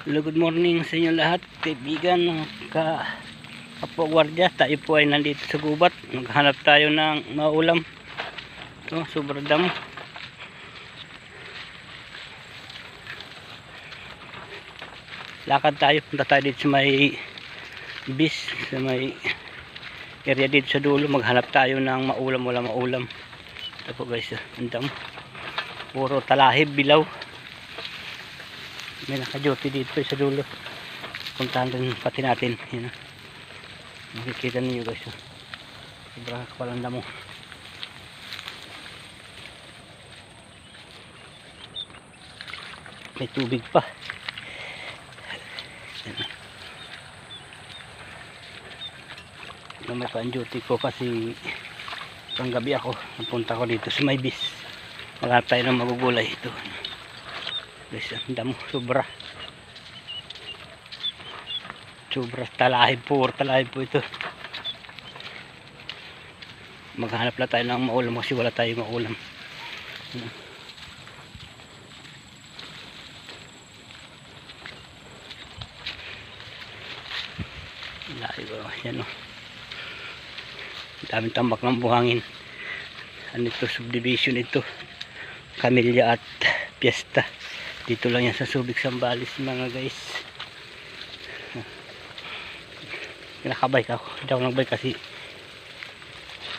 Hello, good morning sa inyo lahat, kaibigan, mga ka kapagwardya. Tayo po ay nandito sa gubat. Maghanap tayo ng maulam. Ito, sobrang damo. Lakad tayo, punta tayo dito sa may bis, sa may area dito sa dulo. Maghanap tayo ng maulam, wala maulam. Ito po guys, ang damo. Puro talahib, bilaw may naka-duty dito sa dulo. Puntahan din pati natin yun. Makikita ninyo guys o. sobrang kapalang damo. May tubig pa. Ito may pa-duty ko kasi pang gabi ako. Napunta ko dito sa may bis maghanap tayo ng magugulay ito guys ang damo sobra. Sobra talahib po or po ito. Maghanap lang tayo ng maulam kasi wala tayong maulam. Ba yan o daming tambak ng buhangin. Ano ito subdivision ito. Camilla at Fiesta dito lang yan sa Subic Sambales mga guys. Nakabike ako. Hindi ako nagbike kasi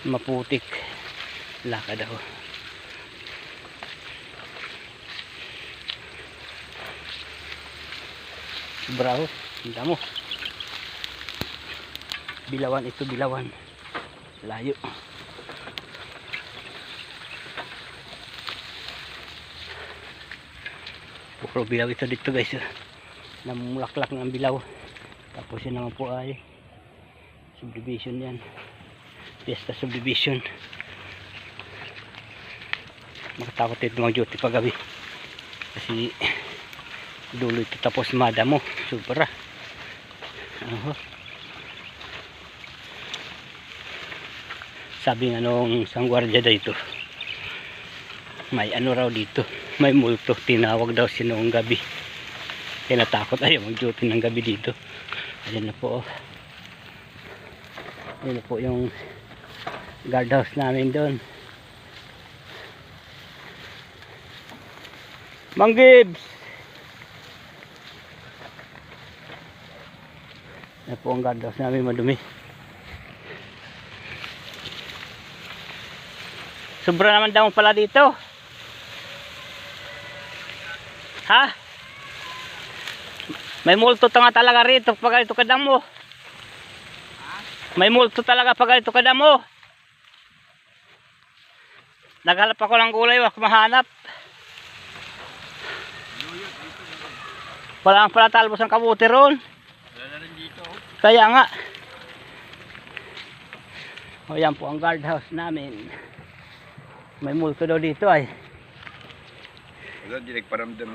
maputik. Lakad ako. Bravo ang damo. Bilawan ito bilawan. Layo puro bilaw ito dito guys. Namulaklak ng bilaw. Tapos yun naman po ay subdivision yan. Fiesta subdivision. Makatakot ito mga duty paggabi kasi dulo ito tapos madamo. Sobra Oho. sabi nga nung isang gwardiya dito may ano raw dito. May multo. Tinawag daw siya noong gabi. Kaya natakot. Ayaw mag duty ng gabi dito. Ayan na po oh. ayan na po yung guardhouse namin doon. Mang Gibbs! Ayan po ang guardhouse namin madumi. Sobra naman daw pala dito Ha? May multo nga talaga rito pag ito kadamo. May multo talaga pag ito kadamo. Naghalap ako ng gulay, wak mahanap. Wala ang pala talbos ang kabuti ron. Wala na dito. Kaya nga. O yan po ang guardhouse namin. May multo daw dito ay. Diyan, direct paramdam.